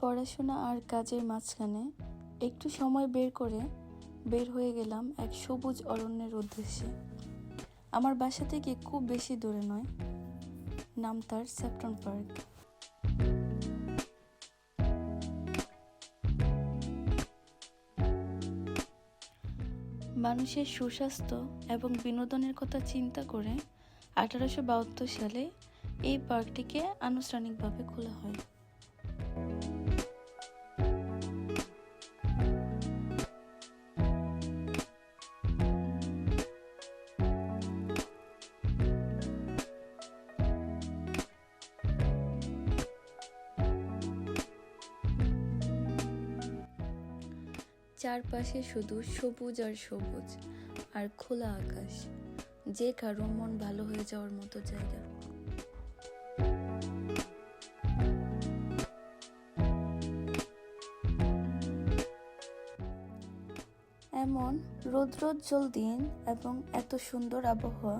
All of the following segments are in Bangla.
পড়াশোনা আর কাজের মাঝখানে একটু সময় বের করে বের হয়ে গেলাম এক সবুজ অরণ্যের উদ্দেশ্যে। আমার বাসা থেকে খুব বেশি দূরে নয়। নাম তার সেপ্টন পার্ক। মানুষের সুস্বাস্থ্য এবং বিনোদনের কথা চিন্তা করে আঠারোশো বাহাত্তর সালে এই পার্কটিকে আনুষ্ঠানিকভাবে খোলা হয়। চারপাশে শুধু সবুজ আর সবুজ আর খোলা আকাশ, যে কারও মন ভালো হয়ে যাওয়ার মতো জায়গা। এমন রৌদ্রোজ্জ্বল দিন এবং এত সুন্দর আবহাওয়া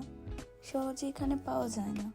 সহজে এখানে পাওয়া যায় না।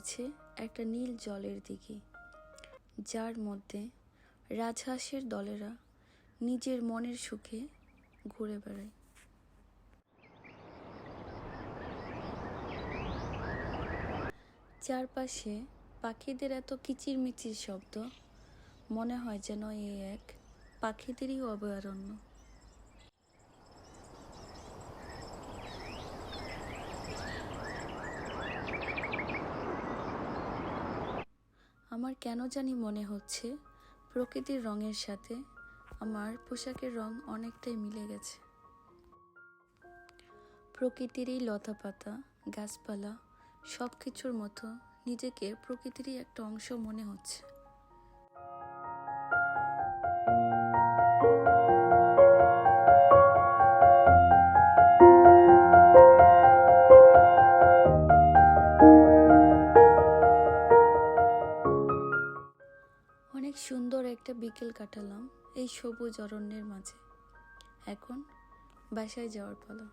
রয়েছে একটা নীল জলের দিঘি যার মধ্যে রাজহাঁসের দলেরা নিজের মনের সুখে ঘুরে বেড়ায়। চারপাশে পাখিদের এত কিচিরমিচির শব্দ, মনে হয় যেন এ এক পাখিদেরই অভয়ারণ্য আমার কেন জানি মনে হচ্ছে প্রকৃতির রঙের সাথে আমার পোশাকের রং অনেকটাই মিলে গেছে। প্রকৃতিরই লতা পাতা গাছপালা সব কিছুর মতো নিজেকে প্রকৃতিরই একটা অংশ মনে হচ্ছে। সুন্দর একটা বিকেল কাটালাম এই সবুজ অরণ্যের মাঝে। এখন বাসায় যাওয়ার পালা।